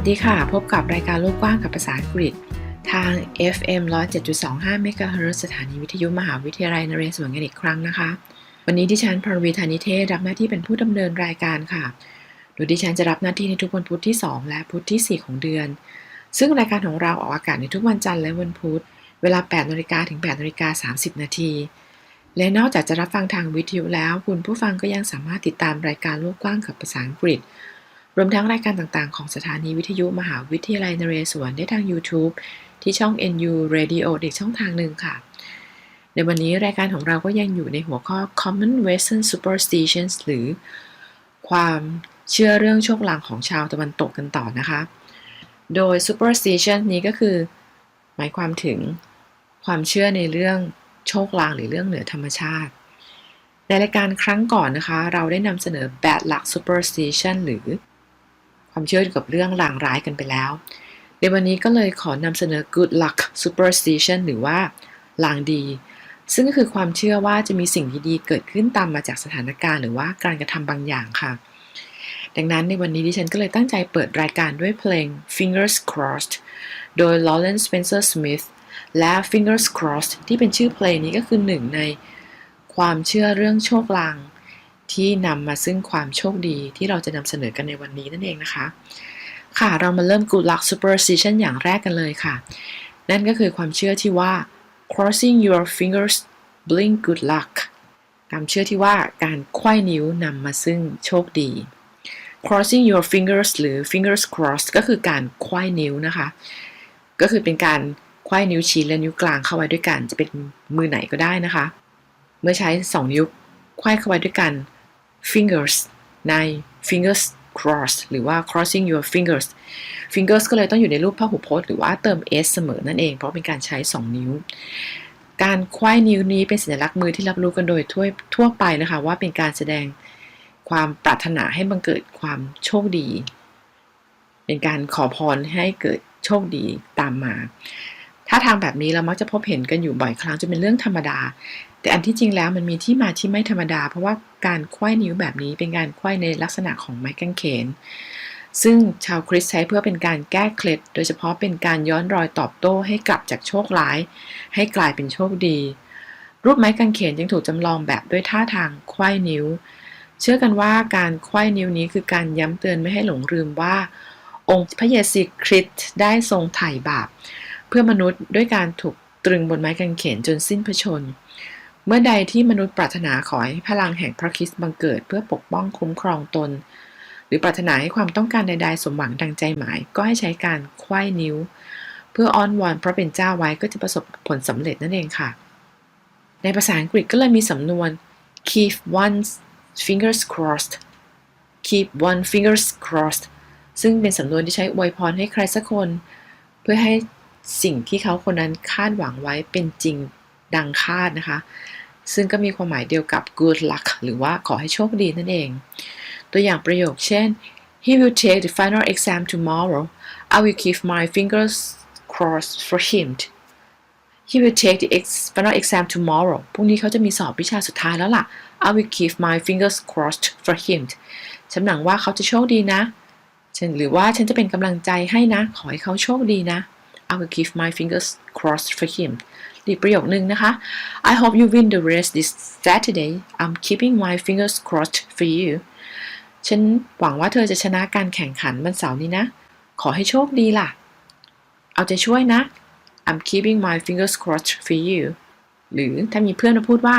สดีค่ะ พบกับรายการโลกกว้างกับภาษาอังกฤษ ทาง FM 107.25 MHz สถานีวิทยุมหาวิทยาลัยนเรศวรกันอีกครั้งนะคะ วันนี้ดิฉันพรวีธานิเทศรับหน้าที่เป็นผู้ดำเนินรายการค่ะ โดยดิฉันจะรับหน้าที่ในทุกวันพุธที่ 2 และพุธที่ 4 ของเดือน ซึ่งรายการของเราออกอากาศในทุกวันจันทร์และวันพุธ เวลา 8นาฬิกาถึง8นาฬิกา30 นาที และนอกจากจะรับฟังทางวิทยุแล้ว คุณผู้ฟังก็ยังสามารถติดตามรายการโลกกว้างกับภาษาอังกฤษ รวมทั้งรายการต่างๆ ของสถานีวิทยุมหาวิทยาลัยนเรศวรได้ทาง YouTube ที่ช่อง NU Radio อีกช่องทางหนึ่งค่ะ ในวันนี้รายการของเราก็ยังอยู่ในหัวข้อ Common Western Superstitions หรือความเชื่อเรื่องโชคลางของชาวตะวันตกกันต่อนะคะ โดย superstition นี้ก็คือ หมายความถึงความเชื่อในเรื่องโชคลางหรือเรื่องเหนือธรรมชาติ ในรายการครั้งก่อนนะคะ เราได้นำเสนอ bad luck superstition หรือ ความเชื่อเกี่ยวกับเรื่องลางร้ายกันไปแล้ว ในวันนี้ก็เลยขอนำเสนอ good luck superstition หรือว่าลางดี ซึ่งก็คือความเชื่อว่าจะมีสิ่งดีๆเกิดขึ้นตามมาจากสถานการณ์หรือว่าการกระทำบางอย่างค่ะ ดังนั้นในวันนี้ดิฉันก็เลยตั้งใจเปิดรายการด้วยเพลง Fingers Crossed โดย Lawrence Spencer Smith และ Fingers Crossed ที่เป็นชื่อเพลงนี้ก็คือหนึ่งในความเชื่อเรื่องโชคลาง ที่นำมาซึ่งความโชคดีที่เราจะนำเสนอกันในวันนี้นั่นเองนะคะ ค่ะเรามาเริ่ม Good Luck Superstition อย่างแรกกันเลยค่ะ นั่นก็คือความเชื่อที่ว่า crossing your fingers bring good luck ความเชื่อที่ว่าการไขว้นิ้วนำมาซึ่งโชคดี crossing your fingers หรือ fingers crossed ก็คือการไขว้นิ้วนะคะ ก็คือเป็นการไขว้นิ้วชี้และนิ้วกลางเข้าไว้ด้วยกัน จะเป็นมือไหนก็ได้นะคะ เมื่อใช้ 2 นิ้วไขว้เข้าไว้ด้วยกัน fingers ใน fingers cross หรือว่า crossing your fingers fingers ก็เลยต้องอยู่ในรูปพหูพจน์หรือว่าเติม s เสมอนั่นเอง เพราะเป็นการใช้ 2 นิ้ว การไขว้นิ้วนี้เป็นสัญลักษณ์มือที่รับรู้กันโดยทั่วทั่วไปนะคะ ว่าเป็นการแสดงความปรารถนาให้บังเกิดความโชคดี เป็นการขอพรให้เกิดโชคดีตามมา ถ้าทางแบบนี้เรามักจะพบเห็นกันอยู่บ่อยครั้งจนเป็นเรื่องธรรมดา แต่อันที่จริงแล้วมันมีที่มาที่ไม่ธรรมดา เพราะว่าการไขว้นิ้วแบบนี้เป็นการไขว้ในลักษณะของไม้กางเขน ซึ่งชาวคริสต์ใช้เพื่อเป็นการแก้เคล็ดโดยเฉพาะเป็นการย้อนรอยตอบโต้ให้กลับจากโชคร้าย ให้กลายเป็นโชคดี รูปไม้กางเขนยังถูกจำลองแบบด้วยท่าทางไขว้นิ้ว เชื่อกันว่าการไขว้นิ้วนี้คือการย้ำเตือนไม่ให้หลงลืมว่า องค์พระเยซูคริสต์ได้ทรงไถ่บาป เพื่อมนุษย์ด้วยการถูกตรึงบนไม้กางเขนจนสิ้นพระชนม์ เมื่อใดที่มนุษย์ปรารถนาขอให้พลังแห่งพระคริสต์บังเกิดเพื่อปกป้องคุ้มครองตน หรือปรารถนาให้ความต้องการใดๆสมหวังดังใจหมาย ก็ให้ใช้การไขว้นิ้ว เพื่ออ้อนวอนพระเป็นเจ้าไว้ก็จะประสบผลสำเร็จนั่นเองค่ะ ในภาษาอังกฤษก็เลยมีสำนวน keep one's fingers crossed keep one fingers crossed ซึ่งเป็นสำนวนที่ใช้อวยพรให้ใครสักคน เพื่อให้สิ่งที่เขาคนนั้นคาดหวังไว้เป็นจริง ดังคาดนะคะ ซึ่งก็มีความหมายเดียวกับ good luck หรือว่าขอให้โชคดีนั่นเอง ตัวอย่างประโยคเช่น he will take the final exam tomorrow I will keep my fingers crossed for him he will take the final exam tomorrow พรุ่งนี้เขาจะมีสอบวิชาสุดท้ายแล้วล่ะ I will keep my fingers crossed for him ฉันหวังว่าเขาจะโชคดีนะ ฉันหรือว่าฉันจะเป็นกำลังใจให้นะ ขอให้เขาโชคดีนะ I will keep my fingers crossed for him อีกประโยคนึงนะคะ I hope you win the race this Saturday I'm keeping my fingers crossed for you ฉันหวังว่าเธอจะชนะการแข่งขันวันเสาร์นี้นะ ขอให้โชคดีล่ะ เอาใจช่วยนะ I'm keeping my fingers crossed for you หรือถ้ามีเพื่อนมาพูดว่า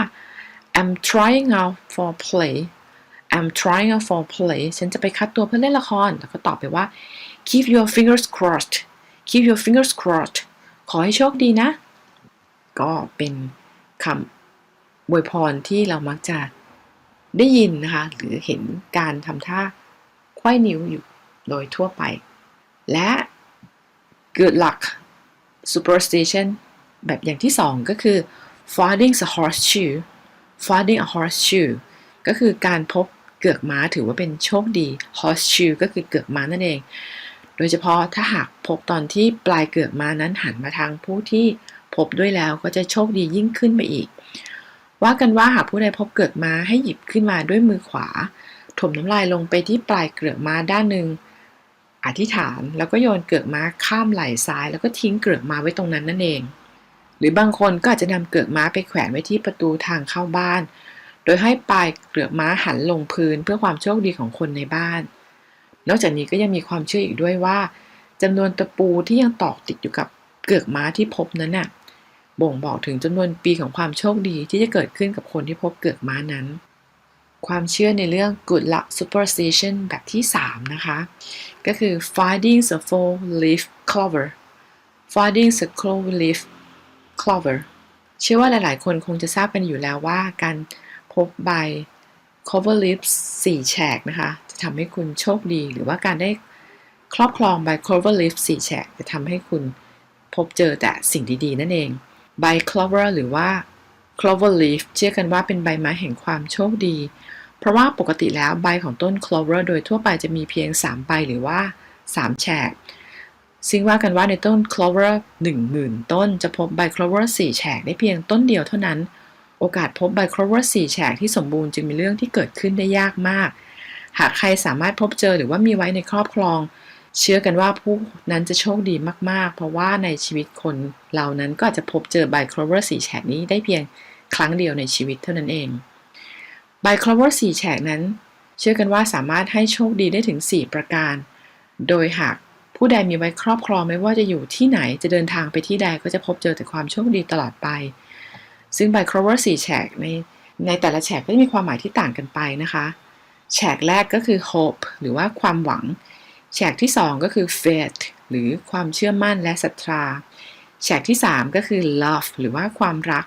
I'm trying out for play I'm trying out for play ฉันจะไปคัดตัวเพื่อเล่นละคร แล้วก็ตอบไปว่า keep your fingers crossed keep your fingers crossed ขอให้โชคดีนะ ก็เป็นคำอวยพรที่เรามักจะได้ยินนะคะ หรือเห็นการทำท่าไขว้นิ้วอยู่โดยทั่วไป และ good luck superstition แบบอย่างที่สองก็คือ finding a horseshoe finding a horseshoe ก็คือการพบเกือกม้าถือว่าเป็นโชคดี horseshoe ก็คือเกือกม้านั่นเอง โดยเฉพาะถ้าหากพบตอนที่ปลายเกือกมานั้นหันมาทางผู้ที่พบด้วยแล้วก็จะโชคดียิ่งขึ้นไปอีก ว่ากันว่าหากผู้ใดพบเกือกมาให้หยิบขึ้นมาด้วยมือขวา ถมน้ำลายลงไปที่ปลายเกือกมาด้านหนึ่งอธิษฐานแล้วก็โยนเกือกม้าข้ามไหล่ซ้าย แล้วก็ทิ้งเกือกม้าไว้ตรงนั้นนั่นเอง หรือบางคนก็อาจจะนำเกือกม้าไปแขวนไว้ที่ประตูทางเข้าบ้าน โดยให้ปลายเกือกม้าหันลงพื้นเพื่อความโชคดีของคนในบ้าน นอกจากนี้ก็ยังมีความเชื่ออีกด้วยว่าจำนวนตะปูที่ยังตอกติดอยู่กับเกือกม้าที่พบนั้นน่ะบ่งบอกถึงจำนวนปีของความโชคดีที่จะเกิดขึ้นกับคนที่พบเกือกม้านั้น ความเชื่อในเรื่อง good luck superstition แบบที่ 3 นะคะ ก็คือ finding a four leaf clover finding a clover leaf clover เชื่อว่าหลาย ๆ คนคงจะทราบกันอยู่แล้วว่าการพบใบ clover leaf สี่แฉกนะคะ ทำให้คุณโชคดี หรือว่าการได้ครอบครองใบ clover leaf สี่แฉกจะทำให้คุณพบเจอแต่สิ่งดีๆ นั่นเองใบ clover หรือว่า clover leaf เชื่อกันว่าเป็นใบไม้แห่งความโชคดี เพราะว่าปกติแล้วใบของต้น clover โดยทั่วไปจะมีเพียง 3 ใบหรือว่า 3 แฉกซึ่งว่ากันว่าในต้น clover 10,000 ต้น จะพบใบ clover 4 แฉกได้เพียงต้นเดียวเท่านั้น โอกาสพบใบ clover 4 แฉกที่สมบูรณ์จึงมีเรื่องที่เกิดขึ้นได้ยากมาก หากใครสามารถพบเจอหรือว่ามีไว้ในครอบครอง เชื่อกันว่าผู้นั้นจะโชคดีมาก ๆ เพราะว่าในชีวิตคนเหล่านั้นก็อาจจะพบเจอใบ clover 4แฉกนี้ได้เพียงครั้งเดียวในชีวิตเท่านั้นเองใบ clover 4แฉกนั้น เชื่อกันว่าสามารถให้โชคดีได้ถึง 4 ประการ โดยหากผู้ใดมีไว้ครอบครองไม่ว่าจะอยู่ที่ไหนจะเดินทางไปที่ใดก็จะพบเจอแต่ความโชคดีตลอดไป ซึ่งใบ clover 4แฉกในในแต่ละแฉกก็จะมีความหมายที่ต่างกันไปนะคะ แฉกแรกก็คือ hope หรือว่าความหวังแฉกที่ 2 ก็คือ faith หรือความเชื่อมั่นและศรัทธาแฉกที่ 3 ก็คือ love หรือว่าความรัก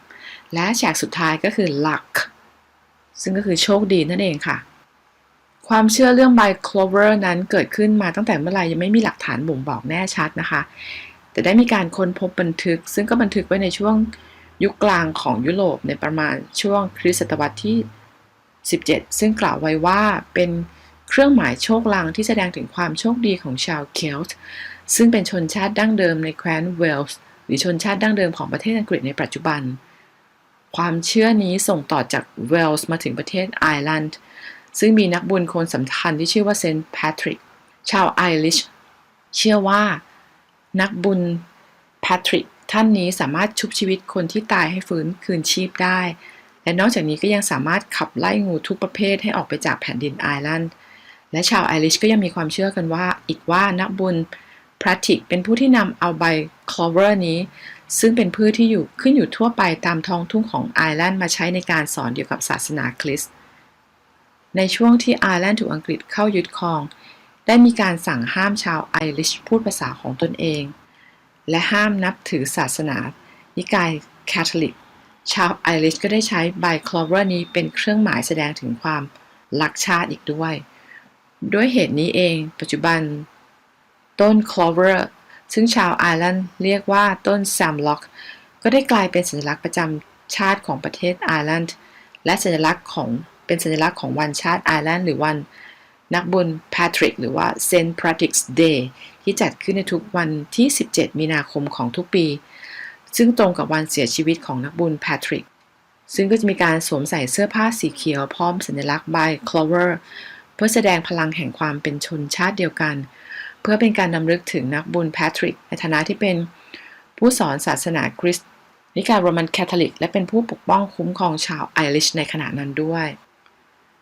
และแฉกสุดท้ายก็คือ luck ซึ่งก็คือโชคดีนั่นเองค่ะ ความเชื่อเรื่องใบ clover นั้นเกิดขึ้นมาตั้งแต่เมื่อไหร่ยังไม่มีหลักฐานบ่งบอกแน่ชัดนะคะ แต่ได้มีการค้นพบบันทึก ซึ่งก็บันทึกไว้ในช่วงยุคกลางของยุโรปในประมาณช่วงคริสตศตวรรษที่ 17 ซึ่งกล่าวไว้ว่าเป็นเครื่องหมายโชคลางที่แสดงถึงความโชคดีของชาวเคลต์ซึ่งเป็นชนชาติดั้งเดิมในแคว้นเวลส์หรือชนชาติดั้งเดิมของประเทศอังกฤษในปัจจุบัน ความเชื่อนี้ส่งต่อจากเวลส์มาถึงประเทศไอร์แลนด์ซึ่งมีนักบุญคนสำคัญที่ชื่อว่าเซนต์แพทริกชาวไอริชเชื่อว่านักบุญแพทริกท่านนี้สามารถชุบชีวิตคนที่ตายให้ฟื้นคืนชีพได้ และนอกจากนี้ก็ยังสามารถขับไล่งูทุกประเภทให้ออกไปจากแผ่นดินไอร์แลนด์ และชาวไอริชก็ยังมีความเชื่อกันว่าอีกว่านักบุญแพทริกเป็นผู้ที่นำเอาใบคลอเวอร์นี้ ซึ่งเป็นพืชที่อยู่ขึ้นอยู่ทั่วไปตามท้องทุ่งของไอร์แลนด์มาใช้ในการสอนเกี่ยวกับศาสนาคริสต์ในช่วงที่ไอร์แลนด์ถูกอังกฤษเข้ายึดครอง ได้มีการสั่งห้ามชาวไอริชพูดภาษาของตนเอง และห้ามนับถือศาสนานิกายแคทอลิก ชาวไอริชก็ได้ใช้ใบคลอเวอร์นี้เป็นเครื่องหมายแสดงถึงความรักชาติอีกด้วย ด้วยเหตุนี้เอง ปัจจุบัน ต้นคลอเวอร์ซึ่งชาวไอร์แลนด์เรียกว่าต้นแซมล็อก ก็ได้กลายเป็นสัญลักษณ์ประจำชาติของประเทศไอร์แลนด์ และสัญลักษณ์ของเป็นสัญลักษณ์ของวันชาติไอร์แลนด์หรือวันนักบุญแพทริกหรือว่า Saint Patrick's Day ที่จัดขึ้นในทุกวันที่ 17 มีนาคมของทุกปี ซึ่งตรงกับวันเสียชีวิตของนักบุญแพทริก ซึ่งก็จะมีการสวมใส่เสื้อผ้าสีเขียวพร้อมสัญลักษณ์ใบ clover เพื่อแสดงพลังแห่งความเป็นชนชาติเดียวกัน เพื่อเป็นการนำลึกถึงนักบุญแพทริก ในฐานะที่เป็นผู้สอนศาสนาคริสต์นิกายโรมันแคทอลิก และเป็นผู้ปกป้องคุ้มครองชาวไอริชในขณะนั้นด้วย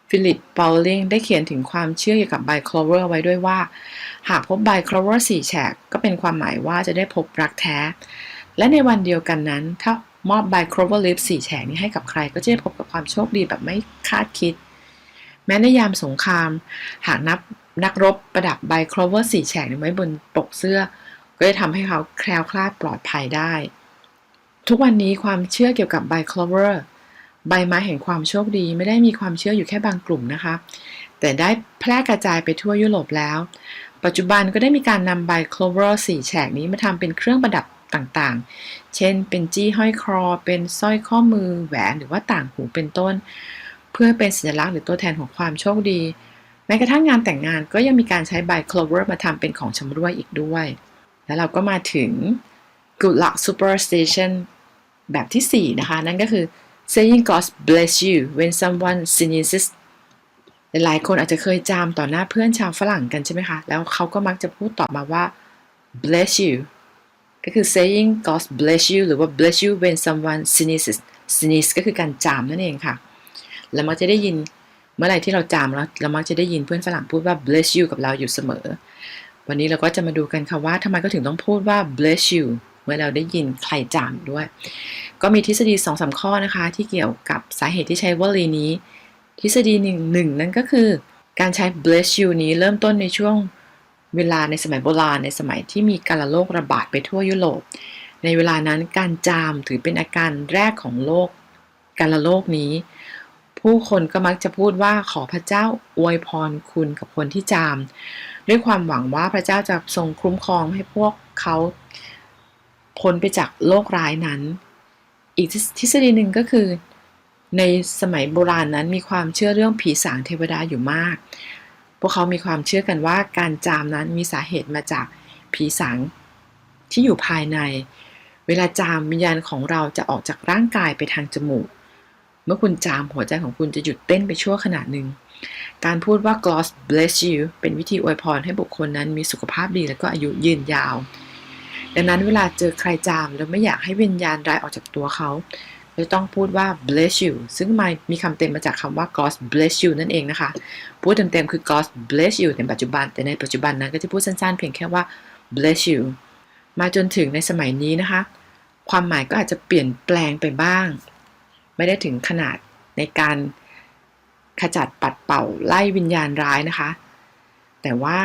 ฟิลิปเปาลิงได้เขียนถึงความเชื่อเกี่ยวกับใบคลอเวอร์ไว้ด้วยว่า หากพบใบคลอเวอร์สี่แฉกก็เป็นความหมายว่าจะได้พบรักแท้ และในวันเดียวกันนั้น ถ้ามอบใบคลอเวอร์ลิฟสี่แฉกนี้ให้กับใครก็จะได้พบกับความโชคดีแบบไม่คาดคิด แม้ในยามสงคราม หากนับนักรบประดับใบคลอเวอร์สี่แฉกไว้บนปกเสื้อ ก็จะทำให้เขาแคล้วคลาดปลอดภัยได้ ทุกวันนี้ความเชื่อเกี่ยวกับใบคลอเวอร์ใบไม้แห่งความโชคดีไม่ได้มีความเชื่ออยู่แค่บางกลุ่มนะคะ แต่ได้แพร่กระจายไปทั่วยุโรปแล้ว ปัจจุบันก็ได้มีการนำใบคลอเวอร์สี่แฉกนี้มาทำเป็นเครื่องประดับ ต่างๆ เช่น เป็นจี้ห้อยคอ เป็นสร้อยข้อมือ แหวน หรือว่าต่างหูเป็นต้น เพื่อเป็นสัญลักษณ์หรือตัวแทนของความโชคดี แม้กระทั่งงานแต่งงานก็ยังมีการใช้ใบคลอเวอร์มาทำเป็นของชำร่วยอีกด้วย แล้วเราก็มาถึง Good Luck Superstition แบบที่ 4 นะคะ นั่นก็คือ saying God bless you when someone sneezes หลายคนอาจจะเคยจามต่อหน้าเพื่อนชาวฝรั่งกันใช่ไหมคะ แล้วเขาก็มักจะพูดตอบมาว่า bless you ก็คือ saying God bless you หรือว่า bless you when someone sneezes sneeze ก็คือการจามนั่นเองค่ะแล้วมักจะได้ยินเมื่อไหร่ที่เราจามแล้วเรามักจะได้ยินเพื่อนฝรั่งพูดว่า bless you กับเราอยู่เสมอ วันนี้เราก็จะมาดูกันค่ะว่าทำไมก็ถึงต้องพูดว่า bless you เมื่อเราได้ยินใครจามด้วย ก็มีทฤษฎี2อสข้อนะคะ ที่เกี่ยวกับสาเหตุที่ใช้วลีนี้ ทฤษฎีหนึ่งหนึ่งนั่นก็คือ การใช้ bless you นี้เริ่มต้นในช่วง เวลาในสมัยโบราณในสมัยที่มีการโรคระบาดไปทั่วยุโรป ในเวลานั้นการจามถือเป็นอาการแรกของโรคการโรคนี้ ผู้คนก็มักจะพูดว่าขอพระเจ้าอวยพรคุณกับคนที่จาม ด้วยความหวังว่าพระเจ้าจะทรงคุ้มครองให้พวกเขาพ้นไปจากโรคร้ายนั้น อีกทฤษฎีหนึ่งก็คือ ในสมัยโบราณนั้นมีความเชื่อเรื่องผีสางเทวดาอยู่มาก พวกเขามีความเชื่อกันว่าการจามนั้นมีสาเหตุมาจากผีสางที่อยู่ภายใน เวลาจามวิญญาณของเราจะออกจากร่างกายไปทางจมูก เมื่อคุณจามหัวใจของคุณจะหยุดเต้นไปชั่วขณะหนึ่ง การพูดว่า God bless you เป็นวิธีอวยพรให้บุคคลนั้นมีสุขภาพดีและก็อายุยืนยาว ดังนั้นเวลาเจอใครจามแล้วไม่อยากให้วิญญาณร้ายออกจากตัวเขา เราต้องพูดว่า bless you ซึ่งมามีคำเต็มมาจากคำว่า God bless you นั่นเองนะคะ พูดเต็มๆคือ God bless you ในปัจจุบัน แต่ในปัจจุบันนั้นก็จะพูดสั้นๆ เพียงแค่ว่า bless you มาจนถึงในสมัยนี้นะคะ ความหมายก็อาจจะเปลี่ยนแปลงไปบ้าง ไม่ได้ถึงขนาดในการขจัดปัดเป่าไล่วิญญาณร้ายนะคะ แต่ว่า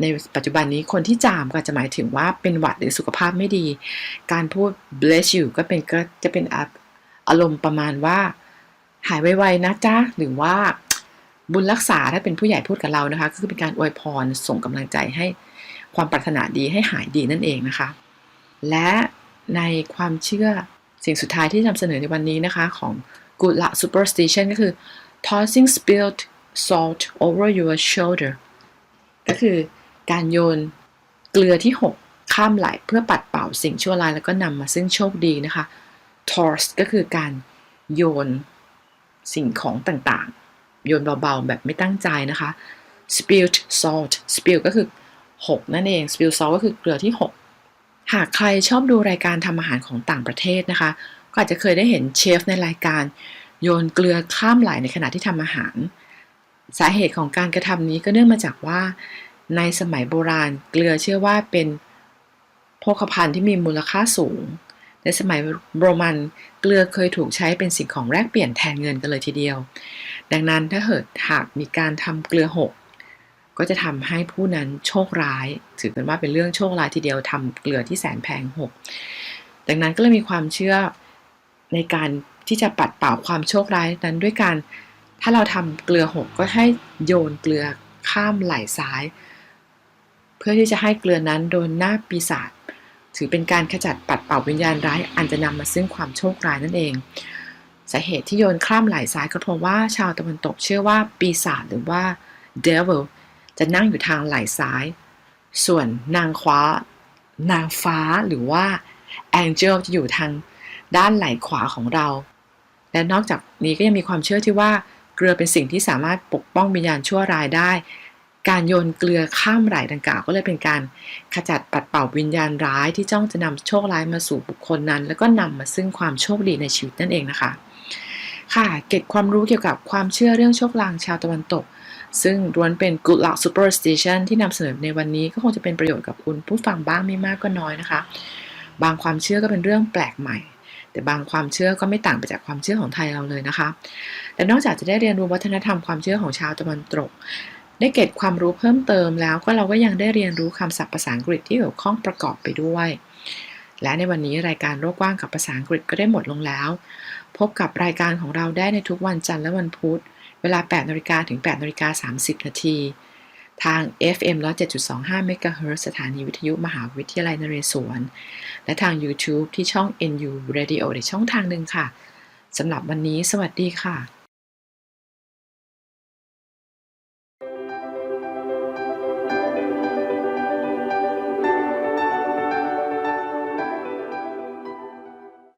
ในปัจจุบันนี้คนที่จามก็จะหมายถึงว่าเป็นหวัดหรือสุขภาพไม่ดี การพูด bless you ก็เป็นก็จะเป็น อารมณ์ประมาณว่า หายไวๆนะจ๊ะหรือว่าบุญรักษาถ้าเป็นผู้ใหญ่พูดกับเรานะคะ ก็คือเป็นการอวยพรส่งกำลังใจให้ความปรารถนาดีให้หายดีนั่นเองนะคะ และในความเชื่อสิ่งสุดท้ายที่นำเสนอในวันนี้นะคะ ของ Good Luck Superstition ก็คือ tossing spilled salt over your shoulder ก็คือการโยนเกลือที่6ข้ามไหลเพื่อปัดเป่าสิ่งชั่วร้ายแล้วก็นำมาซึ่งโชคดีนะคะ toss ก็คือการโยนสิ่งของต่างๆ โยนเบาๆ แบบไม่ตั้งใจนะคะ spilled salt spill ก็คือ6นั่นเอง spill salt ก็คือเกลือที่ 6 หากใครชอบดูรายการทำอาหารของต่างประเทศนะคะ ก็อาจจะเคยได้เห็นเชฟในรายการ โยนเกลือข้ามไหลในขณะที่ทำอาหาร สาเหตุของการกระทำนี้ก็เนื่องมาจากว่า ในสมัยโบราณเกลือเชื่อว่าเป็นโภคภัณฑ์ที่มีมูลค่าสูง ในสมัยโรมันเกลือเคยถูกใช้เป็นสิ่งของแลกเปลี่ยนแทนเงินกันเลยทีเดียว ดังนั้นถ้าเกิดหากมีการทำเกลือหกก็จะทำให้ผู้นั้นโชคร้าย ถือเป็นว่าเป็นเรื่องโชคร้ายทีเดียวทำเกลือที่แสนแพงหกดังนั้นก็เลยมีความเชื่อในการที่จะปัดเป่าความโชคร้ายนั้นด้วยการ ถ้าเราทำเกลือหกก็ให้โยนเกลือข้ามไหล่ซ้าย เพื่อที่จะให้เกลือนั้นโดนหน้าปีศาจ ถือเป็นการขจัดปัดเป่าวิญญาณร้ายอันจะนำมาซึ่งความโชคร้ายนั่นเอง สาเหตุที่โยนข้ามไหล่ซ้ายก็เพราะว่าชาวตะวันตกเชื่อว่าปีศาจหรือว่า devil จะนั่งอยู่ทางไหล่ซ้าย ส่วนนางฟ้านางฟ้าหรือว่า angel จะอยู่ทางด้านไหล่ขวาของเรา และนอกจากนี้ก็ยังมีความเชื่อที่ว่าเกลือเป็นสิ่งที่สามารถปกป้องวิญญาณชั่วร้ายได้ การโยนเกลือข้ามไหล่ดังกล่าวก็เลยเป็นการขจัดปัดเป่าวิญญาณร้ายที่จ้องจะนำโชคร้ายมาสู่บุคคลนั้น แล้วก็นำมาซึ่งความโชคดีในชีวิตนั่นเองนะคะ ค่ะเก็บความรู้เกี่ยวกับความเชื่อเรื่องโชคลางชาวตะวันตก ซึ่งล้วนเป็น good luck superstition ที่นำเสนอในวันนี้ก็คงจะเป็นประโยชน์กับคุณผู้ฟังบ้างไม่มากก็น้อยนะคะ บางความเชื่อก็เป็นเรื่องแปลกใหม่แต่บางความเชื่อก็ไม่ต่างไปจากความเชื่อของไทยเราเลยนะคะและนอกจากจะได้เรียนรู้วัฒนธรรมความเชื่อของชาวตะวันตก ได้เก็บความรู้เพิ่มเติมแล้วก็เราก็ยังได้เรียนรู้คำศัพท์ภาษาอังกฤษที่เกี่ยวข้องประกอบไปด้วย และในวันนี้รายการโลกกว้างกับภาษาอังกฤษก็ได้หมดลงแล้ว พบกับรายการของเราได้ในทุกวันจันทร์และวันพุธ เวลา 8นาฬิกาถึง8นาฬิกา30 นาที ทาง FM 107.25 MHz สถานีวิทยุมหาวิทยาลัยนเรศวร และทาง YouTube ที่ช่อง NU Radio ในช่องทางหนึ่งค่ะสำหรับวันนี้ สวัสดีค่ะ